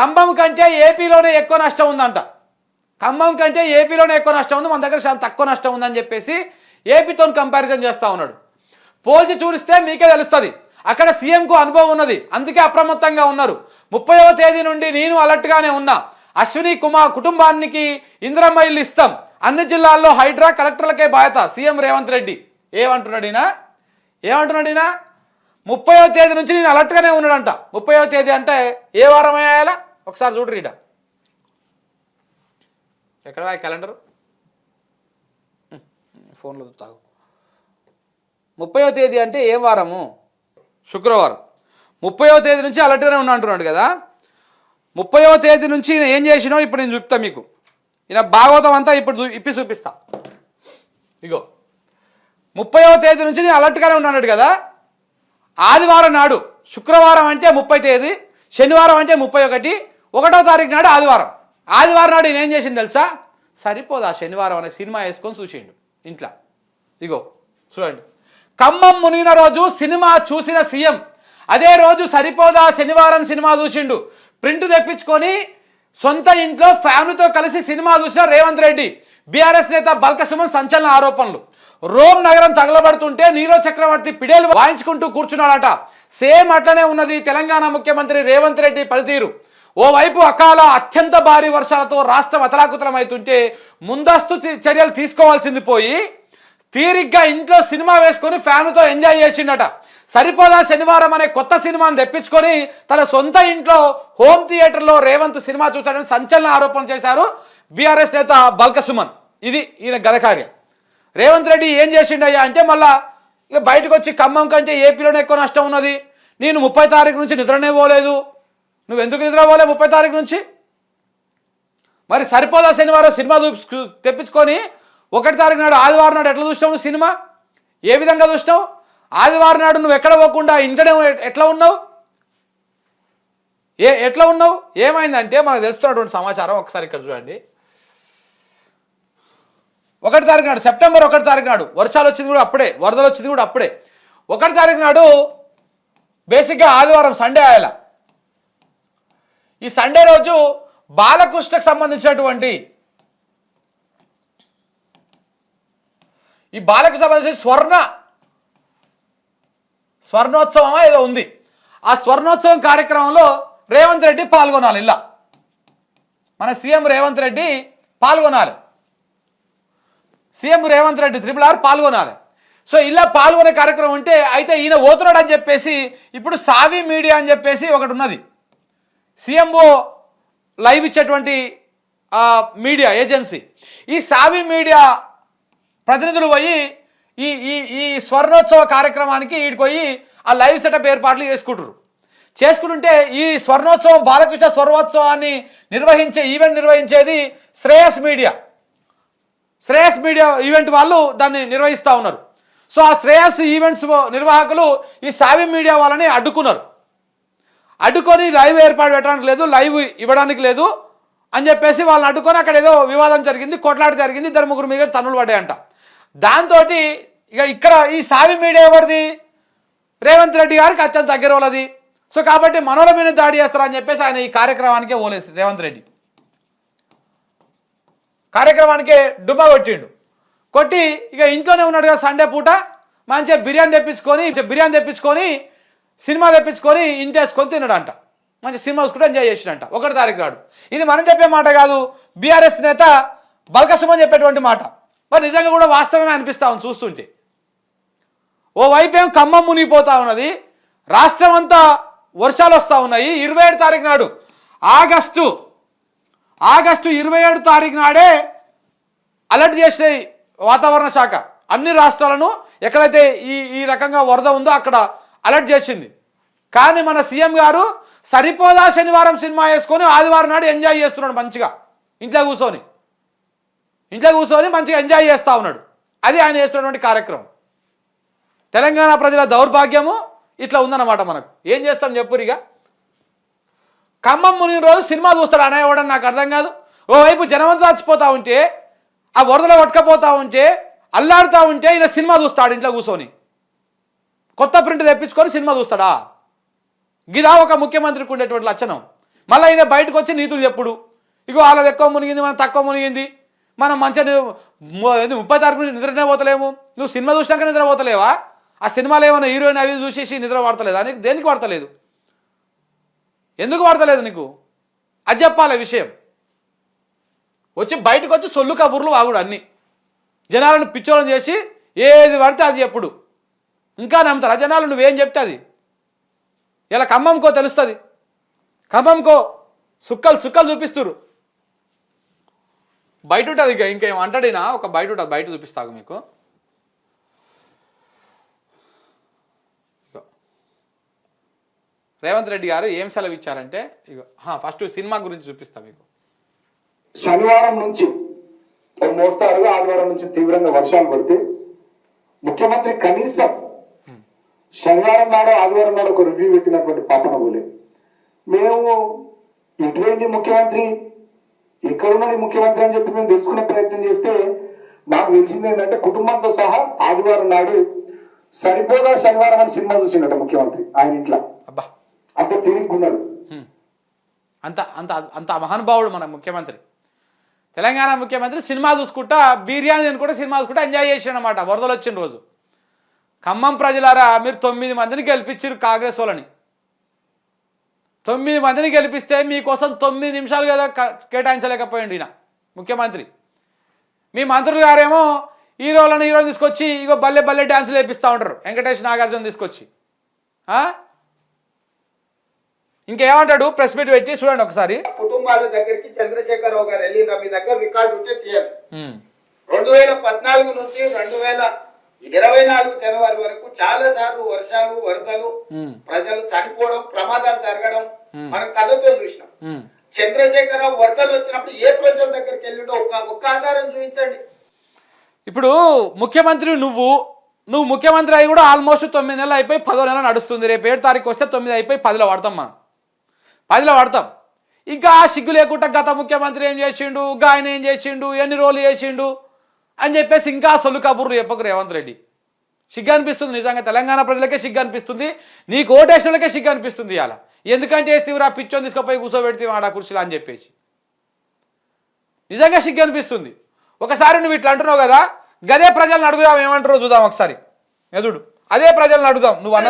ఖమ్మం కంటే ఏపీలోనే ఎక్కువ నష్టం ఉందంట. ఖమ్మం కంటే ఏపీలోనే ఎక్కువ నష్టం ఉంది మన దగ్గర చాలా తక్కువ నష్టం ఉందని చెప్పేసి ఏపీతో కంపారిజన్ చేస్తూ ఉన్నాడు. పోల్చి చూస్తే మీకే తెలుస్తుంది. అక్కడ సీఎంకు అనుభవం ఉన్నది అందుకే అప్రమత్తంగా ఉన్నారు. ముప్పైవ తేదీ నుండి నేను అలర్ట్గానే ఉన్నా. అశ్విని కుమార్ కుటుంబానికి ఇందిరమ్మ ఇల్లు ఇస్తాం. అన్ని జిల్లాల్లో హైడ్రా కలెక్టర్లకే బాధ్యత సీఎం రేవంత్ రెడ్డి. ఏమంటున్నాడు ఈయన? ఏమంటున్నాడు ఈయన? ముప్పైవ తేదీ నుంచి నేను అలర్ట్గానే ఉన్నాడంట. ముప్పైవ తేదీ అంటే ఏ వారం అయ్యాలా ఒకసారి చూడు రీడా. ఎక్కడ క్యాలెండర్? ఫోన్లో తాగు. ముప్పయో తేదీ అంటే ఏం వారము? శుక్రవారం. ముప్పైవ తేదీ నుంచి అలర్ట్గానే ఉన్నా అంటున్నాడు కదా. ముప్పయో తేదీ నుంచి ఈయన ఏం చేసినో ఇప్పుడు నేను చూపుతా మీకు. ఈయన భాగవతం అంతా ఇప్పుడు ఇప్పి చూపిస్తా. ఇగో. ముప్పయో తేదీ నుంచి నేను అలర్ట్గానే ఉన్నాడు కదా. ఆదివారం నాడు శుక్రవారం అంటే ముప్పై తేదీ శనివారం అంటే ముప్పై ఒకటి ఒకటో తారీఖు నాడు ఆదివారం. ఆదివారం నాడు ఈయన ఏం చేసింది తెలుసా? సరిపోదా శనివారం అనే సినిమా వేసుకొని చూసిండు ఇంట్లో. ఇగో చూడండి. ఖమ్మం మునిగిన రోజు సినిమా చూసిన సీఎం. అదే రోజు సరిపోదా శనివారం సినిమా చూసిండు. ప్రింట్ తెప్పించుకొని సొంత ఇంట్లో ఫ్యామిలీతో కలిసి సినిమా చూసిన రేవంత్ రెడ్డి. బీఆర్ఎస్ నేత బల్క సుమన్ సంచలన ఆరోపణలు. రోమ్ నగరం తగలబడుతుంటే నీరవ్ చక్రవర్తి పిడేలు వాయించుకుంటూ కూర్చున్నాడట. సేమ్ అట్లనే ఉన్నది తెలంగాణ ముఖ్యమంత్రి రేవంత్ రెడ్డి పనితీరు. ఓవైపు అకాల అత్యంత భారీ వర్షాలతో రాష్ట్రం అతలాకుతలమవుతుంటే ముందస్తు చర్యలు తీసుకోవాల్సింది పోయి తీరిగ్గా ఇంట్లో సినిమా వేసుకొని ఫ్యాన్తో ఎంజాయ్ చేసిండట. సరిపోదా శనివారం అనే కొత్త సినిమాను తెప్పించుకొని తన సొంత ఇంట్లో హోమ్ థియేటర్లో రేవంత్ సినిమా చూశాడని సంచలన ఆరోపణలు చేశారు బీఆర్ఎస్ నేత బల్క సుమన్ ఇది ఈయన ఘనకార్యం రేవంత్ రెడ్డి ఏం చేసిండయ్యా అంటే మళ్ళా ఇక బయటకు వచ్చి ఖమ్మం కంటే ఏపీలోనే ఎక్కువ నష్టం ఉన్నది. నేను ముప్పై తారీఖు నుంచి నిద్రనే పోలేదు. నువ్వు ఎందుకు నిద్రపోలే ముప్పై తారీఖు నుంచి? మరి సరిపోదా శనివారం సినిమా చూ- తెప్పించుకొని ఒకటి తారీఖు నాడు ఆదివారం నాడు ఎట్లా చూసినావు నువ్వు సినిమా? ఏ విధంగా చూసినావు? ఆదివారం నాడు నువ్వు ఎక్కడ పోకుండా ఇంటనే ఎట్లా ఉన్నావు? ఏ ఎట్లా ఉన్నావు? ఏమైందంటే మనకు తెలుస్తున్నటువంటి సమాచారం ఒకసారి ఇక్కడ చూడండి. ఒకటి తారీఖు నాడు సెప్టెంబర్ ఒకటి తారీఖు నాడు వర్షాలు వచ్చింది కూడా అప్పుడే వరదలు వచ్చింది కూడా అప్పుడే. ఒకటి తారీఖు నాడు బేసిక్గా ఆదివారం సండే ఆయాల ఈ సండే రోజు బాలకృష్ణకు సంబంధించినటువంటి ఈ బాలకు సంబంధించి స్వర్ణ స్వర్ణోత్సవం ఏదో ఉంది. ఆ స్వర్ణోత్సవం కార్యక్రమంలో రేవంత్ రెడ్డి పాల్గొనాలి ఇలా. మన సీఎం రేవంత్ రెడ్డి పాల్గొనాలి. CM Revanth Reddy triple R పాల్గొనాలి. సో ఇలా పాల్గొనే కార్యక్రమం ఉంటే అయితే ఈయన పోతున్నాడు అని చెప్పేసి ఇప్పుడు సావి మీడియా అని చెప్పేసి ఒకటి ఉన్నది. సీఎంఓ లైవ్ ఇచ్చేటువంటి మీడియా ఏజెన్సీ. ఈ సావి మీడియా ప్రతినిధులు పోయి ఈ ఈ ఈ స్వర్ణోత్సవ కార్యక్రమానికి ఈడికి పోయి ఆ లైవ్ సెటప్ ఏర్పాట్లు చేసుకుంటారు చేసుకుంటుంటే ఈ స్వర్ణోత్సవం బాలకృష్ణ స్వర్ణోత్సవాన్ని నిర్వహించే event నిర్వహించేది Shreyas media. Shreyas media event వాళ్ళు దాన్ని నిర్వహిస్తూ ఉన్నారు. సో ఆ శ్రేయస్ ఈవెంట్స్ నిర్వాహకులు ఈ సావి మీడియా వాళ్ళని అడ్డుకున్నారు. అడ్డుకొని లైవ్ ఏర్పాటు పెట్టడానికి లేదు లైవ్ ఇవ్వడానికి లేదు అని చెప్పేసి వాళ్ళని అడ్డుకొని అక్కడ ఏదో వివాదం జరిగింది కొట్లాట జరిగింది ఇద్దరు ముగ్గురు మీద తన్నులు పడ్డాయంట. దాంతో ఇక ఇక్కడ ఈ సావి మీడియా ఎవరిది? రేవంత్ రెడ్డి గారికి అత్యంత దగ్గర వాళ్ళది. సో కాబట్టి మనోల మీద దాడి చేస్తారని చెప్పేసి ఆయన ఈ కార్యక్రమానికే ఓలేసి రేవంత్ రెడ్డి. కార్యక్రమానికే డుబ్బా కొట్టిండు. కొట్టి ఇక ఇంట్లోనే ఉన్నాడు కదా సండే పూట మంచిగా బిర్యానీ తెప్పించుకొని బిర్యానీ తెప్పించుకొని సినిమా తెప్పించుకొని ఇంటేసుకొని తిన్నాడంట మంచి సినిమా చూసుకుంటే ఎంజాయ్ చేసినంట ఒకటి తారీఖు నాడు. ఇది మనం చెప్పే మాట కాదు బీఆర్ఎస్ నేత బల్కసుమని చెప్పేటువంటి మాట. మరి నిజంగా కూడా వాస్తవమే అనిపిస్తా ఉంది చూస్తుంటే. ఓ ఏం ఖమ్మం మునిగిపోతా ఉన్నది రాష్ట్రం అంతా వర్షాలు వస్తూ ఉన్నాయి. ఇరవై ఏడు తారీఖు నాడు ఆగస్టు ఆగస్టు ఇరవై ఏడు తారీఖు నాడే అలర్ట్ చేసినాయి వాతావరణ శాఖ. అన్ని రాష్ట్రాలను ఎక్కడైతే ఈ ఈ రకంగా వరద ఉందో అక్కడ అలర్ట్ చేసింది. కానీ మన సీఎం గారు సరిపోదా శనివారం సినిమా వేసుకొని ఆదివారం నాడు ఎంజాయ్ చేస్తున్నాడు మంచిగా. ఇంట్లో కూర్చొని. ఇంట్లో కూర్చొని మంచిగా ఎంజాయ్ చేస్తూ ఉన్నాడు. అది ఆయన చేస్తున్నటువంటి కార్యక్రమం. తెలంగాణ ప్రజల దౌర్భాగ్యము ఇట్లా ఉందన్నమాట మనకు. ఏం చేస్తాం చెప్పురిగా ఖమ్మం మునిగిన రోజు సినిమా చూస్తాడు. అనేవాడని నాకు అర్థం కాదు. ఓవైపు జనమంతా చచ్చిపోతూ ఉంటే ఆ వరదలో పట్టుకపోతా ఉంటే అల్లాడుతూ ఉంటే ఈయన సినిమా చూస్తాడు ఇంట్లో కూర్చొని. కొత్త ప్రింట్ తెప్పించుకొని సినిమా చూస్తాడా? గిదా ఒక ముఖ్యమంత్రికి ఉండేటువంటి లక్షణం. మళ్ళీ ఈయన బయటకు వచ్చి నీతులు చెప్పుడు. ఇగో వాళ్ళది ఎక్కువ మునిగింది మనం తక్కువ మునిగింది. మనం మంచిగా ముప్పై తారీఖు నుంచి నిద్రనే పోతలేము. నువ్వు సినిమా చూసినాక నిద్ర పోతలేవా ఆ సినిమాలో ఏమైనా హీరోయిన్ అవి చూసేసి నిద్ర పడతలేదా నీకు దేనికి పడతలేదు ఎందుకు పడతలేదు నీకు? అది చెప్పాలి విషయం. వచ్చి బయటకు వచ్చి సొల్లు కబుర్లు వాగుడు అన్నీ. జనాలను పిచ్చోళం చేసి ఏది పడితే అది ఎప్పుడు ఇంకా నమ్ముతారు. ఆ జనాలు నువ్వేం చెప్తే అది. ఇలా ఖమ్మంకో తెలుస్తుంది. ఖమ్మంకో సుక్కలు సుక్కలు చూపిస్తురు బయట ఉంటుంది ఇంకా ఇంకేం అంటాడినా? ఒక బయట ఉంటుంది బయట చూపిస్తాగు మీకు రేవంత్ రెడ్డి గారు ఏం సెలవు ఇచ్చారంటే ఇగో ఫస్ట్ సినిమా గురించి చూపిస్తా మీకు. శనివారం నుంచి మోస్తారుగా ఆదివారం నుంచి తీవ్రంగా వర్షాలు పడితే ముఖ్యమంత్రి కనీసం శనివారం నాడు ఆదివారం నాడు ఒక రివ్యూ పెట్టినటువంటి పాపన పోలే మేము ఎటువంటి ముఖ్యమంత్రి ఎక్కడున్నాడు ఈ ముఖ్యమంత్రి అని చెప్పి మేము తెలుసుకునే ప్రయత్నం చేస్తే మాకు తెలిసింది ఏంటంటే కుటుంబంతో సహా ఆదివారం నాడు సరిపోదా శనివారం అని సినిమా చూసిండట ముఖ్యమంత్రి ఆయన ఇంట్లో. అబ్బా. అంత తిరిగి హ్మ్. అంత అంత అంత మహానుభావుడు మన ముఖ్యమంత్రి. తెలంగాణ ముఖ్యమంత్రి సినిమా చూసుకుంటా బిర్యానీ తినుకుంటా సినిమా చూసుకుంటా ఎంజాయ్ చేసాడు అనమాట వరదలు వచ్చిన రోజు. ఖమ్మం ప్రజలారా మీరు తొమ్మిది మందిని గెలిపించారు కాంగ్రెస్ వాళ్ళని. తొమ్మిది మందిని గెలిపిస్తే మీకోసం తొమ్మిది నిమిషాలు కదా క- కేటాయించలేకపోయిండు ఈయన ముఖ్యమంత్రి. మీ మంత్రులు గారేమో హీరోలను హీరోలు తీసుకొచ్చి ఇగో బల్లె బల్లె డ్యాన్సులు వేపిస్తూ ఉంటారు వెంకటేష్ నాగార్జున తీసుకొచ్చి? ఇంకేమంటాడు? ప్రెస్ మీట్ పెట్టి చూడండి ఒకసారి. కుటుంబాల దగ్గరికి చంద్రశేఖరరావు గారు వెళ్ళిన మీ దగ్గర రికార్డు ఉంటే ఉమ్, రెండు వేల పద్నాలుగు నుంచి రెండు వేల ఇరవై నాలుగు జనవరి వరకు చాలా సార్లు వర్షాలు వరదలు ప్రజలు చనిపోవడం ప్రమాదాలు జరగడం. మనం కళ్ళతో చూసినాం. చంద్రశేఖరరావు వరదలు వచ్చినప్పుడు ఏ ప్రజల దగ్గరికి వెళ్ళిండో ఒక్క ఒక్క ఆధారం చూపించండి. ఇప్పుడు ముఖ్యమంత్రి నువ్వు నువ్వు ముఖ్యమంత్రి అయి కూడా ఆల్మోస్ట్ తొమ్మిది నెలలు అయిపోయి పదో నెల నడుస్తుంది. రేపు ఏడు తారీఖు వస్తే తొమ్మిది అయిపోయి పదిలో పడతాం మనం. పదిలో పడతాం ఇంకా ఆ సిగ్గు లేకుండా గత ముఖ్యమంత్రి ఏం చేసిండు? ఇంకా ఆయన ఏం చేసిండు? ఎన్ని రోజులు చేసిండు? అని చెప్పేసి ఇంకా సొల్లు కబుర్లు చెప్పకు రేవంత్ రెడ్డి. సిగ్గు అనిపిస్తుంది నిజంగా తెలంగాణ ప్రజలకే సిగ్గు అనిపిస్తుంది. నీకు ఓటేసినోళ్ళకే సిగ్గు అనిపిస్తుంది ఇవాళ. ఎందుకంటే వేస్తేవిరా పిచ్చోని తీసుకుపోయి కూర్చోబెడితే ఆడ కుర్చీలో అని చెప్పేసి. నిజంగా సిగ్గు అనిపిస్తుంది. ఒకసారి నువ్వు ఇట్లా అంటున్నావు కదా గదే ప్రజలను అడుగుదాం ఏమంటారో చూద్దాం ఒకసారి. ఎదుడు అదే ప్రజలను అడుగుదాం నువ్వు అన్న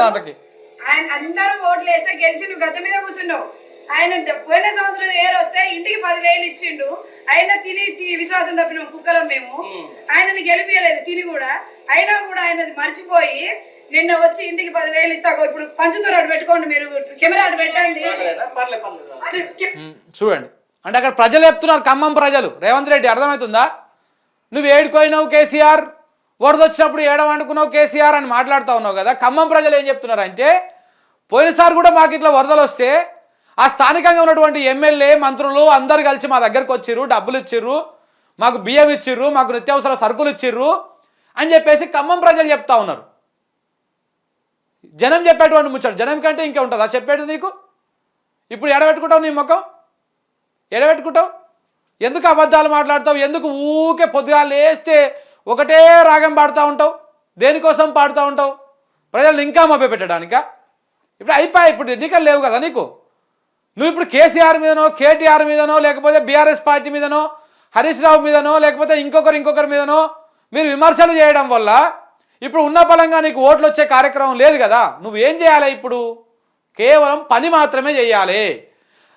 ఆయన అందరూ ఓట్లు వేస్తే గెలిచి నువ్వు గత మీద కూర్చున్నావు. ఆయన పోయిన సంవత్సరం ఏరు వస్తే ఇంటికి పదివేలు ఇచ్చిండు. ఆయన తిని తి- విశ్వాసం తప్పిన కుక్కలం మేము. ఆయనని గెలిపించలేదు తిని కూడా. అయినా కూడా ఆయన మర్చిపోయి నిన్న వచ్చి ఇంటికి పదివేలు ఇస్తాగో ఇప్పుడు పంచుతూరు అటు పెట్టుకోండి మీరు కెమెరా అటు పెట్టండి. చూడండి. అంటే అక్కడ ప్రజలు చెప్తున్నారు ఖమ్మం ప్రజలు. రేవంత్ రెడ్డి అర్థమవుతుందా? నువ్వు ఏడుకోయినావు కేసీఆర్ వరద వచ్చినప్పుడు ఏడవండుకున్నావు కేసీఆర్ అని మాట్లాడుతూ ఉన్నావు కదా. ఖమ్మం ప్రజలు ఏం చెప్తున్నారు అంటే పోయినసారి కూడా మాకు ఇట్లా వరదలు వస్తే ఆ స్థానికంగా ఉన్నటువంటి ఎమ్మెల్యే మంత్రులు అందరు కలిసి మా దగ్గరకు వచ్చిర్రు డబ్బులు ఇచ్చిర్రు మాకు బియ్యం ఇచ్చిర్రు మాకు నిత్యావసర సరుకులు ఇచ్చిర్రు అని చెప్పేసి ఖమ్మం ప్రజలు చెప్తా ఉన్నారు. జనం చెప్పేటువంటి ముచ్చాడు జనం కంటే ఇంకా ఉంటుందా? చెప్పేది నీకు? ఇప్పుడు ఎడబెట్టుకుంటావు నీ ముఖం? ఎడబెట్టుకుంటావు? ఎందుకు అబద్ధాలు మాట్లాడతావు? ఎందుకు ఊకే పొద్దుగా లేస్తే ఒకటే రాగం పాడుతూ ఉంటావు? దేనికోసం పాడుతూ ఉంటావు? ప్రజలను ఇంకా మభ్యపెట్టడానికా? ఇప్పుడు అయిపోయాయి ఇప్పుడు ఎన్నికలు లేవు కదా నీకు? నువ్వు ఇప్పుడు కేసీఆర్ మీదనో కేటీఆర్ మీదనో లేకపోతే బీఆర్ఎస్ పార్టీ మీదనో హరీష్ రావు మీదనో లేకపోతే ఇంకొకరు ఇంకొకరి మీదనో మీరు విమర్శలు చేయడం వల్ల ఇప్పుడు ఉన్న బలంగా నీకు ఓట్లు వచ్చే కార్యక్రమం లేదు కదా. నువ్వు ఏం చేయాలి ఇప్పుడు? కేవలం పని మాత్రమే చేయాలి.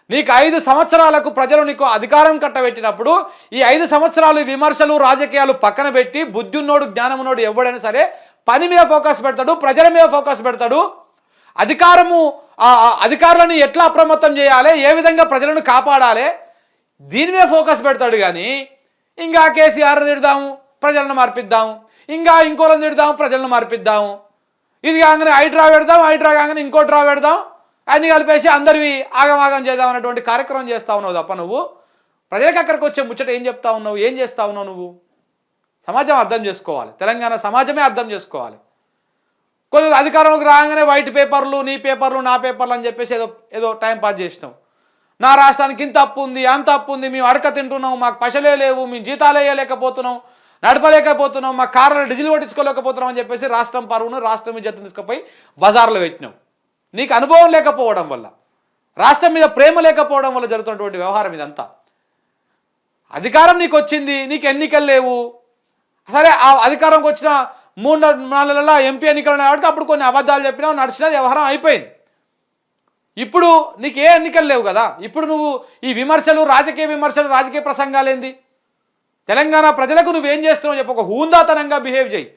నీకు ఐదు సంవత్సరాలకు ప్రజలు నీకు అధికారం కట్టబెట్టినప్పుడు ఈ ఐదు సంవత్సరాలు ఈ విమర్శలు రాజకీయాలు పక్కన పెట్టి బుద్ధున్నోడు జ్ఞానమున్నోడు ఎవడైనా సరే పని మీద ఫోకస్ పెడతాడు ప్రజల మీద ఫోకస్ పెడతాడు. అధికారము అధికారులను ఎట్లా అప్రమత్తం చేయాలి? ఏ విధంగా ప్రజలను కాపాడాలి? దీని మీద ఫోకస్ పెడతాడు కానీ ఇంకా కేసీఆర్ తిడదాము ప్రజలను మార్పిద్దాము. ఇంకా ఇంకోళ్ళని తిడదాము ప్రజలను మార్పిద్దాము. ఇది కాగానే హైడ్రా పెడదాం హైడ్రా కాగానే ఇంకో డ్రా పెడదాం. అన్ని కలిపేసి అందరివి ఆగమాగం చేద్దాం అన్నటువంటి కార్యక్రమం చేస్తా ఉన్నావు తప్ప నువ్వు. ప్రజలకు అక్కడికి వచ్చే ముచ్చట ఏం చెప్తా ఉన్నావు? ఏం చేస్తా ఉన్నావు నువ్వు? సమాజం అర్థం చేసుకోవాలి. తెలంగాణ సమాజమే అర్థం చేసుకోవాలి. కొన్ని అధికారంలోకి రాగానే వైట్ పేపర్లు నీ పేపర్లు నా పేపర్లు అని చెప్పేసి ఏదో ఏదో టైం పాస్ చేసినాం. నా రాష్ట్రానికి ఇంత అప్పు ఉంది అంత అప్పు ఉంది మేము అడక తింటున్నాం మాకు పశలే లేవు మేము జీతాలు వేయలేకపోతున్నాం నడపలేకపోతున్నాం మా కార్లు డీజిల్ పట్టించుకోలేకపోతున్నాం అని చెప్పేసి రాష్ట్రం పరువును రాష్ట్రం ఇజ్జతను తీసుకుపోయి బజార్లో పెట్టినాం. నీకు అనుభవం లేకపోవడం వల్ల రాష్ట్రం మీద ప్రేమ లేకపోవడం వల్ల జరుగుతున్నటువంటి వ్యవహారం ఇదంతా. అధికారం నీకు వచ్చింది నీకు ఎన్నికలు లేవు. సరే ఆ అధికారంకి వచ్చిన మూడు నాలుగు నెలల ఎంపీ ఎన్నికలు ఉన్నాయి కాబట్టి అప్పుడు కొన్ని అబద్ధాలు చెప్పినావు నడిచిన వ్యవహారం అయిపోయింది. ఇప్పుడు నీకు ఏ ఎన్నికలు లేవు కదా? ఇప్పుడు నువ్వు ఈ విమర్శలు రాజకీయ విమర్శలు రాజకీయ ప్రసంగాలు ఏంది? తెలంగాణ ప్రజలకు నువ్వేం చేస్తున్నావు చెప్పు ఒక హూందాతనంగా బిహేవ్ చేయి.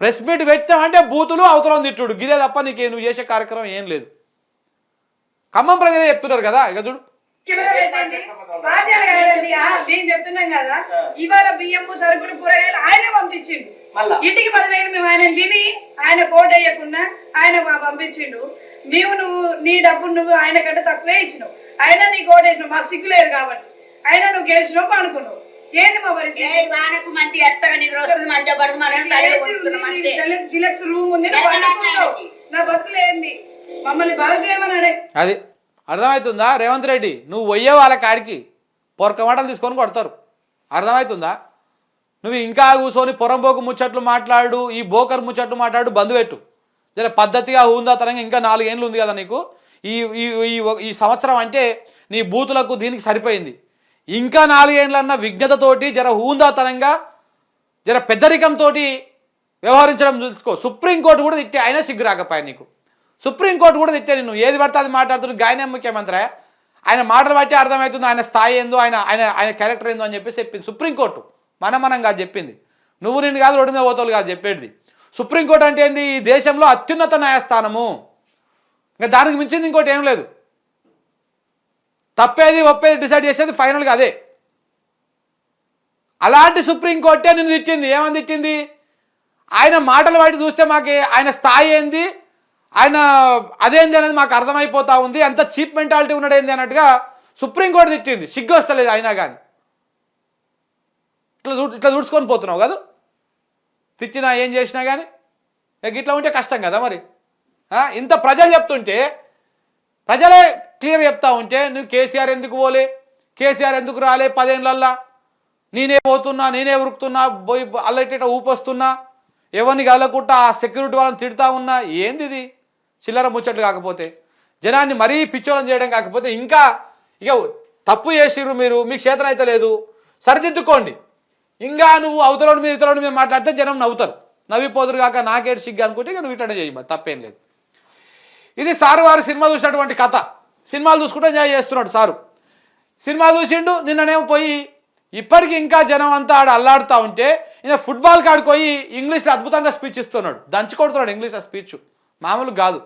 ప్రెస్ మీట్ పెట్టావు అంటే బూతులు అవతలం తిట్టుడు. గిదే తప్ప నీకే నువ్వు చేసే కార్యక్రమం ఏం లేదు. ఖమ్మం ప్రజలే చెప్తున్నారు కదా ఇక చూడు. కెమెరా పెట్టండి. బాధ్యత కదండి. ఆ, మేము చెప్తున్నాం కదా ఇవాళ బియ్యం సరుకులు కూరగాయలు ఆయనే పంపించిండు? ఇంటికి పదివేలు మేము ఆయన తిని ఆయన కోట్ వేయకుండా ఆయన మా- పంపించిండు. మేము నువ్వు నీ డబ్బు నువ్వు ఆయన కంటే తక్కువే ఇచ్చినావు. అయినా నీ కోట్ వేసినావు. మాకు సిగ్గు లేదు కాబట్టి. అయినా నువ్వు గెలిచినావు అనుకున్నావు ఏంది మా పరిస్థితి? వానకు మంచిగా ఎత్తగా నిద్ర వస్తుంది మంచిగా పడుతుంది మనం రూమ్ ఉంది. నా బతుకులు ఏంది? మమ్మల్ని బాగా చేయమని అడే అది అర్థమవుతుందా? రేవంత్ రెడ్డి నువ్వు పోయే వాళ్ళ కాడికి పొరక మాటలు తీసుకొని కొడతారు. అర్థమవుతుందా? నువ్వు ఇంకా కూర్చొని పొరంబోకు ముచ్చట్లు మాట్లాడు ఈ బోకర్ ముచ్చట్లు మాట్లాడు బంధు పెట్టు జర పద్ధతిగా హూందాతనంగా ఇంకా నాలుగేళ్ళు ఉంది కదా నీకు? ఈ ఈ ఈ ఈ సంవత్సరం అంటే నీ బూతులకు దీనికి సరిపోయింది. ఇంకా నాలుగేళ్ళన్న విజ్ఞతతోటి జర హూందాతనంగా జర పెద్దరికంతో వ్యవహరించడం చూసుకో. సుప్రీంకోర్టు కూడా తిట్టే అయినా సిగ్గు రాకపోయా నీకు. సుప్రీంకోర్టు కూడా తిట్టాను నువ్వు ఏది పడితే అది మాట్లాడుతున్నావు. గాయనే ముఖ్యమంత్రి. ఆయన మాటలు బట్టి అర్థమవుతుంది. ఆయన స్థాయి ఏందో ఆయన ఆయన ఆయన క్యారెక్టర్ ఏందో అని చెప్పేసి చెప్పింది సుప్రీంకోర్టు. మనం మనం కాదు చెప్పింది. నువ్వు నేను కాదు రోడ్డు మీద పోతావు కాదు చెప్పేది. సుప్రీంకోర్టు అంటే ఏంది? ఈ దేశంలో అత్యున్నత న్యాయస్థానము. ఇంకా దానికి మించింది ఇంకోటి ఏం లేదు. తప్పేది ఒప్పేది డిసైడ్ చేసేది ఫైనల్గా అదే. అలాంటి సుప్రీంకోర్టే నిన్ను తిట్టింది. ఏమని తిట్టింది? ఆయన మాటలు బట్టి చూస్తే మాకు ఆయన స్థాయి ఏంది? ఆయన అదేంది అనేది మాకు అర్థమైపోతా ఉంది. అంత చీప్ మెంటాలిటీ ఉన్నాడు ఏంది అన్నట్టుగా సుప్రీంకోర్టు తిట్టింది. సిగ్గు వస్తలేదు అయినా కానీ ఇట్లా చూ ఇట్లా చూడుచుకొని పోతున్నావు కాదు? తిట్టినా ఏం చేసినా కానీ ఇక ఇట్లా ఉంటే కష్టం కదా మరి? ఇంత ప్రజలు చెప్తుంటే ప్రజలే క్లియర్ చెప్తా ఉంటే నువ్వు కేసీఆర్ ఎందుకు పోలే? కేసీఆర్ ఎందుకు రాలే పదేళ్ళల్లా నేనే పోతున్నా నేనే ఉరుకుతున్నా పోయి అల్లటిట ఊపొస్తున్నా ఎవరిని కలగకుండా ఆ సెక్యూరిటీ వాళ్ళని తిడతా ఉన్నా? ఏంది ఇది? చిల్లర ముచ్చట్లు కాకపోతే జనాన్ని మరీ పిచ్చోళం చేయడం కాకపోతే ఇంకా ఇక తప్పు చేసిర్రు మీరు మీ క్షేత్రం అయితే లేదు. సరిదిద్దుకోండి. ఇంకా నువ్వు అవతలను మీద ఇతరులను మీద మాట్లాడితే జనం నవ్వుతారు. నవ్విపోదురు కాక నాకేడు సిగ్గు అనుకుంటే ఇక నువ్వు ఇట్లనే చేయి మరి తప్పేం లేదు. ఇది సారు వారు సినిమా చూసినటువంటి కథ. సినిమాలు చూసుకుంటే ఎంజాయ్ చేస్తున్నాడు సారు. సినిమా చూసిండు నిన్ననేమో పోయి ఇప్పటికి ఇంకా జనం అంతా ఆడ అల్లాడుతూ ఉంటే ఈయన ఫుట్బాల్ కాడికి పోయి ఇంగ్లీష్లో అద్భుతంగా స్పీచ్ ఇస్తున్నాడు. దంచి కొడుతున్నాడు ఇంగ్లీష్లో స్పీచ్. మామూలు కాదు.